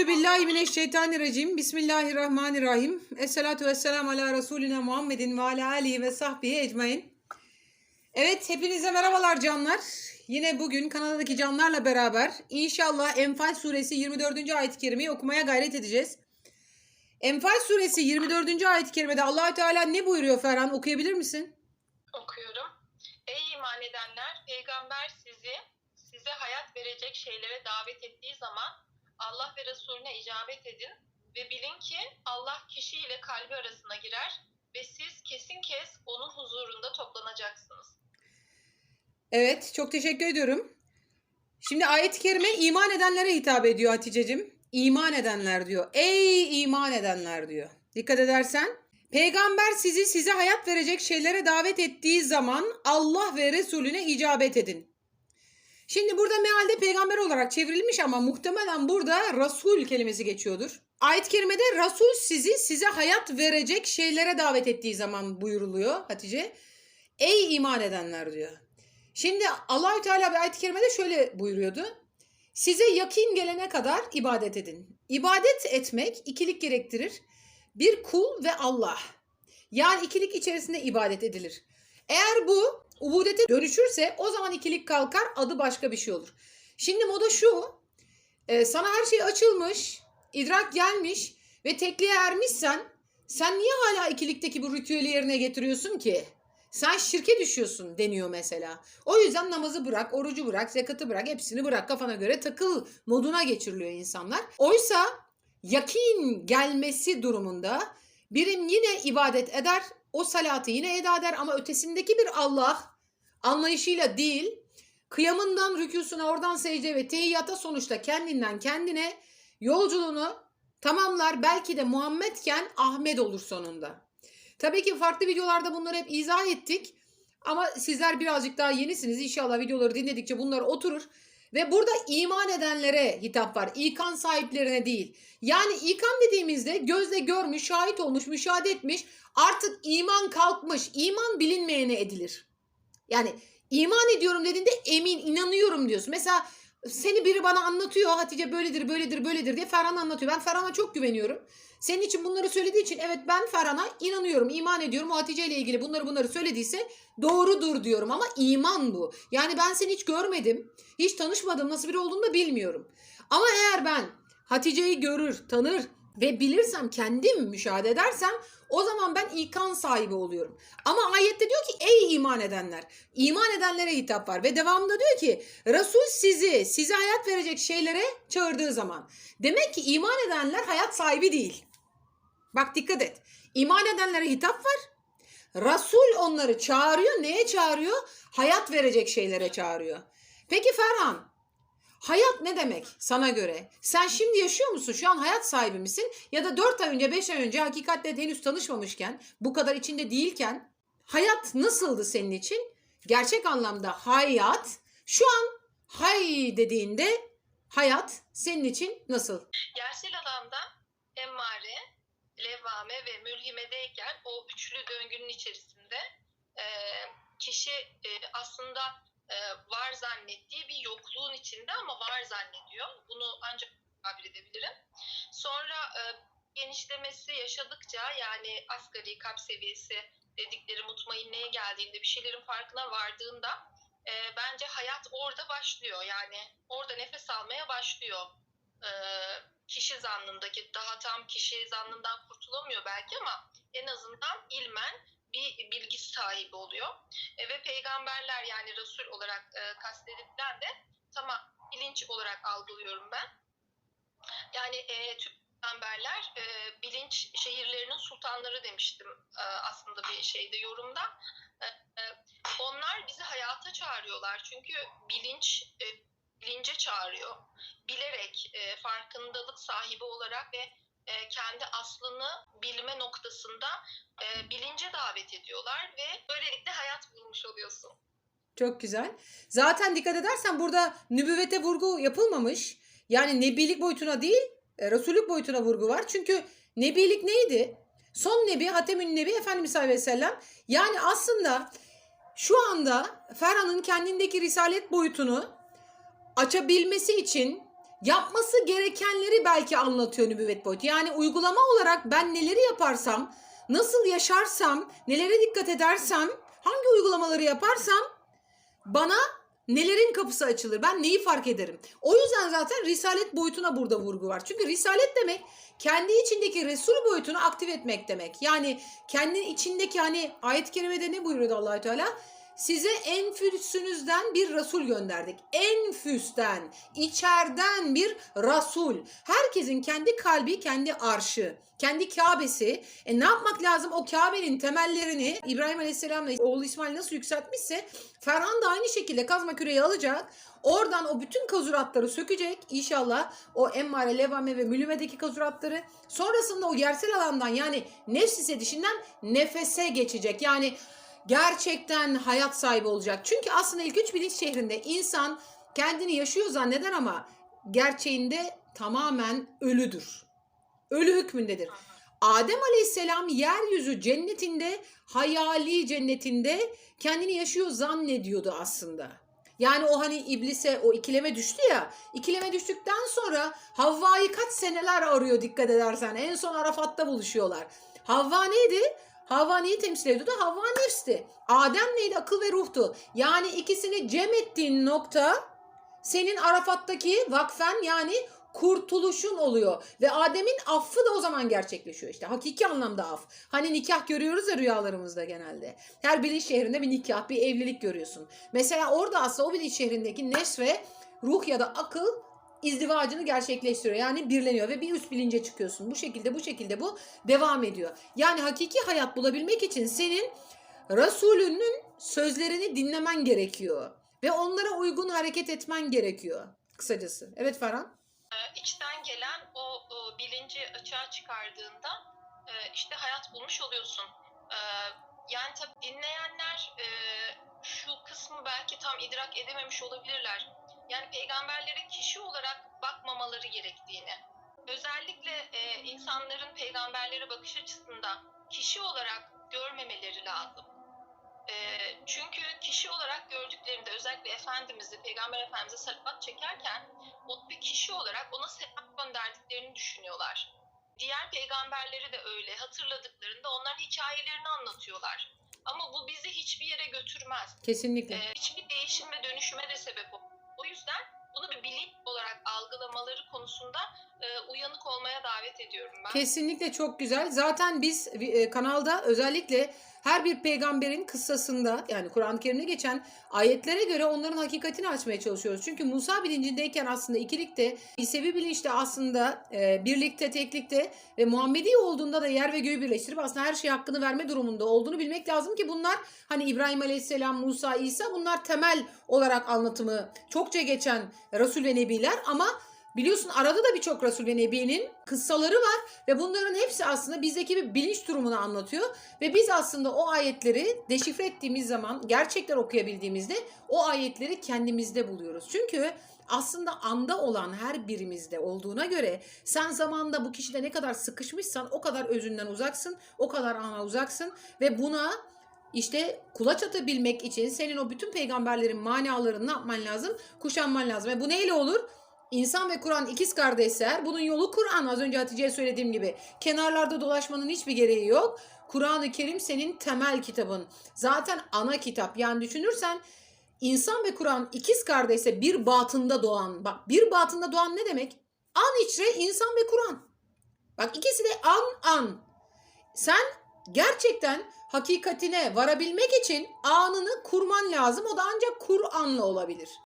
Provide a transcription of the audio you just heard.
Euzu billahi mineşşeytanirracim. Bismillahirrahmanirrahim. Esselatu vesselam ala Resulina Muhammedin ve ala alihi ve sahbihi ecmain. Evet, hepinize merhabalar canlar. Yine bugün Kanada'daki canlarla beraber inşallah Enfal suresi 24. ayet-i kerimeyi okumaya gayret edeceğiz. Enfal suresi 24. ayet-i kerimede Allahü Teala ne buyuruyor Ferhan? Okuyabilir misin? okuyorum. Ey iman edenler, peygamber sizi size hayat verecek şeylere davet ettiği zaman Allah ve Resulüne icabet edin ve bilin ki Allah kişiyle kalbi arasına girer ve siz kesin kes onun huzurunda toplanacaksınız. Evet, çok teşekkür ediyorum. Şimdi ayet-i kerime iman edenlere hitap ediyor Hatice'cim. İman edenler diyor. Ey iman edenler diyor. Dikkat edersen. Peygamber sizi size hayat verecek şeylere davet ettiği zaman Allah ve Resulüne icabet edin. Şimdi burada mealde peygamber olarak çevrilmiş ama muhtemelen burada Resul kelimesi geçiyordur. Ayet-i kerimede Resul sizi size hayat verecek şeylere davet ettiği zaman buyuruluyor Hatice. Ey iman edenler diyor. Şimdi Allahü Teala bir ayet-i kerimede şöyle buyuruyordu. Size yakin gelene kadar ibadet edin. İbadet etmek ikilik gerektirir. Bir kul ve Allah. Yani ikilik içerisinde ibadet edilir. Eğer bu ubudete dönüşürse o zaman ikilik kalkar adı başka bir şey olur. Şimdi moda şu. e, sana her şey açılmış, idrak gelmiş ve tekliğe ermişsen sen niye hala ikilikteki bu ritüeli yerine getiriyorsun ki? Sen şirke düşüyorsun deniyor mesela. O yüzden namazı bırak, orucu bırak, zekatı bırak, hepsini bırak kafana göre takıl moduna geçiriliyor insanlar. Oysa yakin gelmesi durumunda birim yine ibadet eder, o salatı yine eda eder ama ötesindeki bir Allah anlayışıyla değil, kıyamından rükûsuna, oradan secde ve tehiyyata sonuçta kendinden kendine yolculuğunu tamamlar. Belki de Muhammedken Ahmet olur sonunda. Tabii ki farklı videolarda bunları hep izah ettik. Ama sizler birazcık daha yenisiniz. İnşallah videoları dinledikçe bunlar oturur. Ve burada iman edenlere hitap var. İkan sahiplerine değil. Yani ikan dediğimizde gözle görmüş, şahit olmuş, müşahede etmiş. Artık iman kalkmış. İman bilinmeyene edilir. Yani iman ediyorum dediğinde emin, inanıyorum diyorsun. Mesela seni biri bana anlatıyor Hatice böyledir, böyledir, böyledir diye Ferhan anlatıyor. Ben Ferhan'a çok güveniyorum. Senin için bunları söylediği için evet ben Ferhan'a inanıyorum, iman ediyorum. O Hatice ile ilgili bunları bunları söylediyse doğrudur diyorum ama iman bu. Yani ben seni hiç görmedim, hiç tanışmadım, nasıl biri olduğunu da bilmiyorum. Ama eğer ben Hatice'yi görür, tanır ve bilirsem, kendim müşahede edersem o zaman ben ikan sahibi oluyorum. Ama ayette diyor ki ey iman edenler. İman edenlere hitap var ve devamında diyor ki Resul sizi, size hayat verecek şeylere çağırdığı zaman. Demek ki iman edenler hayat sahibi değil. Bak dikkat et. İman edenlere hitap var. Resul onları çağırıyor. Neye çağırıyor? Hayat verecek şeylere çağırıyor. Peki Ferhan, hayat ne demek sana göre? Sen şimdi yaşıyor musun? Şu an hayat sahibi misin? Ya da 4 ay önce, 5 ay önce hakikatle henüz tanışmamışken, bu kadar içinde değilken hayat nasıldı senin için? Gerçek anlamda hayat, şu an hay dediğinde hayat senin için nasıl? Yersel alanda emmare, levvame ve mülhimedeyken o üçlü döngünün içerisinde kişi aslında e, var zannettiği bir yokluğun içinde ama var zannediyor. Bunu ancak tabir edebilirim. Sonra e, genişlemesi yaşadıkça yani asgari kalp seviyesi dedikleri mutmainneye geldiğinde bir şeylerin farkına vardığında e, bence hayat orada başlıyor. Yani orada nefes almaya başlıyor. E, kişi zannındaki daha tam kişi zannından kurtulamıyor belki ama en azından ilmen bir bilgi sahibi oluyor. E, ve peygamberler yani Resul olarak e, kastedilen de tamam bilinç olarak algılıyorum ben. Yani e, tüm peygamberler e, bilinç şehirlerinin sultanları demiştim e, aslında bir şeyde yorumda. E, e, onlar bizi hayata çağırıyorlar çünkü bilinç e, bilince çağırıyor. Bilerek e, farkındalık sahibi olarak ve e, kendi aslını bilme noktasında e, bilince davet ediyorlar ve böylelikle hayat bulmuş oluyorsun. Çok güzel. Zaten dikkat edersen burada nübüvvete vurgu yapılmamış. Yani nebilik boyutuna değil, e, Resullük boyutuna vurgu var. Çünkü nebilik neydi? Son nebi Hatemün Nebi Efendimiz sallallahu aleyhi ve sellem. Yani aslında şu anda Ferhan'ın kendindeki risalet boyutunu açabilmesi için yapması gerekenleri belki anlatıyor nübüvvet boyutu. Yani uygulama olarak ben neleri yaparsam, nasıl yaşarsam, nelere dikkat edersem, hangi uygulamaları yaparsam bana nelerin kapısı açılır? Ben neyi fark ederim? O yüzden zaten risalet boyutuna burada vurgu var. Çünkü risalet demek kendi içindeki Resul boyutunu aktif etmek demek. Yani kendi içindeki hani ayet-i kerimede ne buyuruyordu Allahü Teala? Size enfüsünüzden bir Resul gönderdik. Enfüsten, içeriden bir Resul. Herkesin kendi kalbi, kendi arşı, kendi Kabe'si. E ne yapmak lazım? O Kabe'nin temellerini İbrahim Aleyhisselam'la oğlu İsmail nasıl yükseltmişse Ferhan da aynı şekilde kazma küreği alacak. Oradan o bütün kazuratları sökecek inşallah. O emmare, levame ve mülümedeki kazuratları. Sonrasında o yersel alandan yani nefs hissedişinden nefese geçecek. Yani gerçekten hayat sahibi olacak. Çünkü aslında ilk üç bilinç şehrinde insan kendini yaşıyor zanneder ama gerçeğinde tamamen ölüdür. Ölü hükmündedir. Adem Aleyhisselam yeryüzü cennetinde, hayali cennetinde kendini yaşıyor zannediyordu aslında. Yani o hani iblise o ikileme düştü ya. ikileme düştükten sonra Havva'yı kaç seneler arıyor dikkat edersen. En son Arafat'ta buluşuyorlar. Havva neydi? Havva neyi temsil ediyordu? Havva nefsti. Adem neydi? Akıl ve ruhtu. Yani ikisini cem ettiğin nokta senin Arafat'taki vakfen yani kurtuluşun oluyor. Ve Adem'in affı da o zaman gerçekleşiyor işte. Hakiki anlamda af. Hani nikah görüyoruz ya rüyalarımızda genelde. Her bilinç şehrinde bir nikah, bir evlilik görüyorsun. Mesela orada aslında o bilinç şehrindeki nefs ve ruh ya da akıl izdivacını gerçekleştiriyor. Yani birleniyor ve bir üst bilince çıkıyorsun. Bu şekilde bu şekilde bu devam ediyor. Yani hakiki hayat bulabilmek için senin Resulünün sözlerini dinlemen gerekiyor. Ve onlara uygun hareket etmen gerekiyor. Kısacası. Evet Ferhan. e, içten gelen o, bilinci açığa çıkardığında e, işte hayat bulmuş oluyorsun. E, yani tabii dinleyenler e, şu kısmı belki tam idrak edememiş olabilirler. Yani peygamberlere kişi olarak bakmamaları gerektiğini, özellikle e, insanların peygamberlere bakış açısında kişi olarak görmemeleri lazım. E, çünkü kişi olarak gördüklerinde özellikle Efendimiz'i, Peygamber Efendimiz'e salavat çekerken o bir kişi olarak ona selam gönderdiklerini düşünüyorlar. Diğer peygamberleri de öyle hatırladıklarında onların hikayelerini anlatıyorlar. Ama bu bizi hiçbir yere götürmez. Kesinlikle. Ee, hiçbir değişim ve dönüşüme de sebep olur. O yüzden bunu bir bilinç olarak algılamaları konusunda e, uyanık olmaya davet ediyorum ben. Kesinlikle çok güzel. Zaten biz e, kanalda özellikle her bir peygamberin kıssasında yani Kur'an-ı Kerim'de geçen ayetlere göre onların hakikatini açmaya çalışıyoruz. Çünkü Musa bilincindeyken aslında ikilikte, İsevi bilinçte aslında e, birlikte, teklikte ve Muhammedi olduğunda da yer ve göğü birleştirip aslında her şey hakkını verme durumunda olduğunu bilmek lazım ki bunlar hani İbrahim Aleyhisselam, Musa, İsa bunlar temel olarak anlatımı çokça geçen Resul ve Nebiler ama Biliyorsun arada da birçok Resul ve Nebi'nin kıssaları var ve bunların hepsi aslında bizdeki bir bilinç durumunu anlatıyor. Ve biz aslında o ayetleri deşifre ettiğimiz zaman gerçekten okuyabildiğimizde o ayetleri kendimizde buluyoruz. Çünkü aslında anda olan her birimizde olduğuna göre sen zamanda bu kişide ne kadar sıkışmışsan o kadar özünden uzaksın, o kadar ana uzaksın ve buna işte kulaç atabilmek için senin o bütün peygamberlerin manalarını ne yapman lazım? Kuşanman lazım. Ve bu neyle olur? İnsan ve Kur'an ikiz kardeşler. Bunun yolu Kur'an. Az önce Hatice'ye söylediğim gibi. Kenarlarda dolaşmanın hiçbir gereği yok. Kur'an-ı Kerim senin temel kitabın. Zaten ana kitap. Yani düşünürsen insan ve Kur'an ikiz kardeşse bir batında doğan. Bak bir batında doğan ne demek? An içre insan ve Kur'an. Bak ikisi de an an. Sen gerçekten hakikatine varabilmek için anını kurman lazım. O da ancak Kur'an'la olabilir.